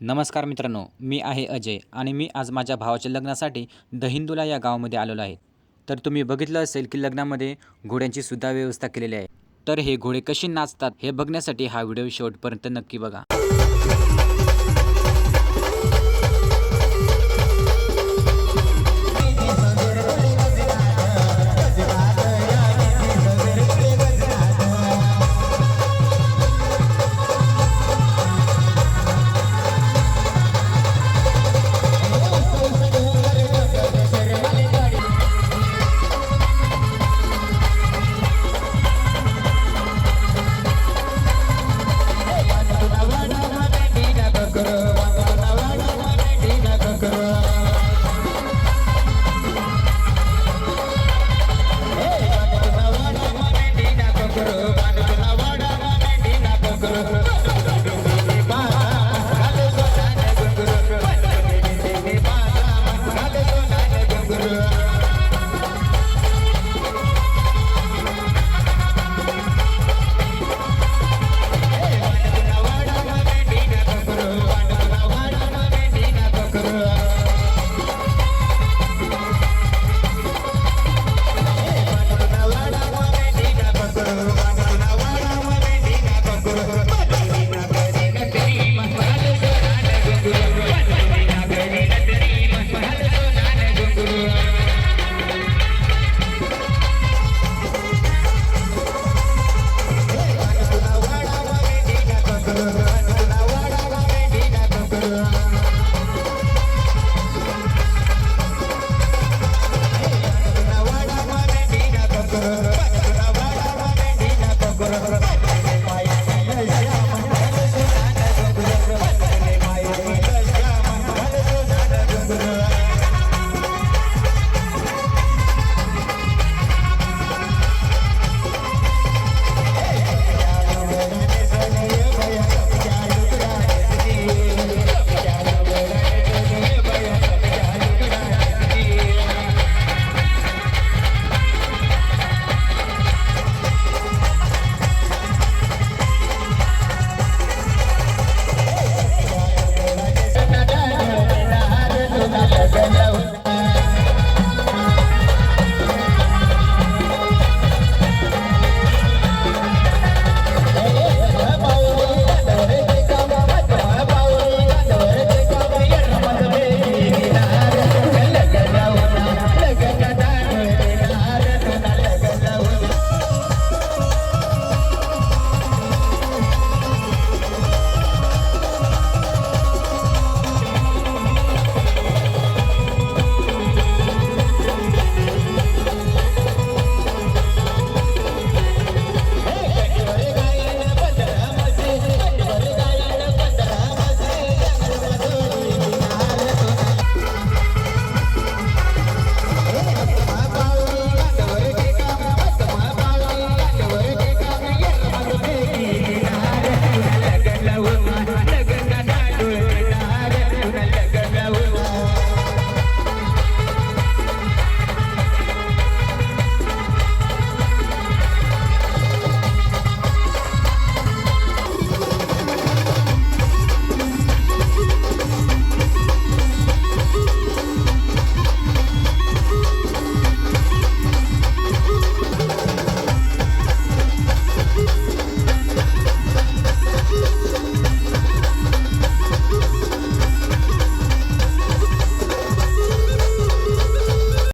नमस्कार मित्रांनो मी आहे अजय आणि मी आज माझ्या भावाच्या लग्नासाठी दहिंदुला या गावामध्ये आलेलो आहे. तर तुम्ही बघितलं असेल की लग्नामध्ये घोड्यांची सुद्धा व्यवस्था केलेली आहे. तर हे घोडे कशी नाचतात हे बघण्यासाठी हा व्हिडिओ शेवटपर्यंत नक्की बघा. Gracias.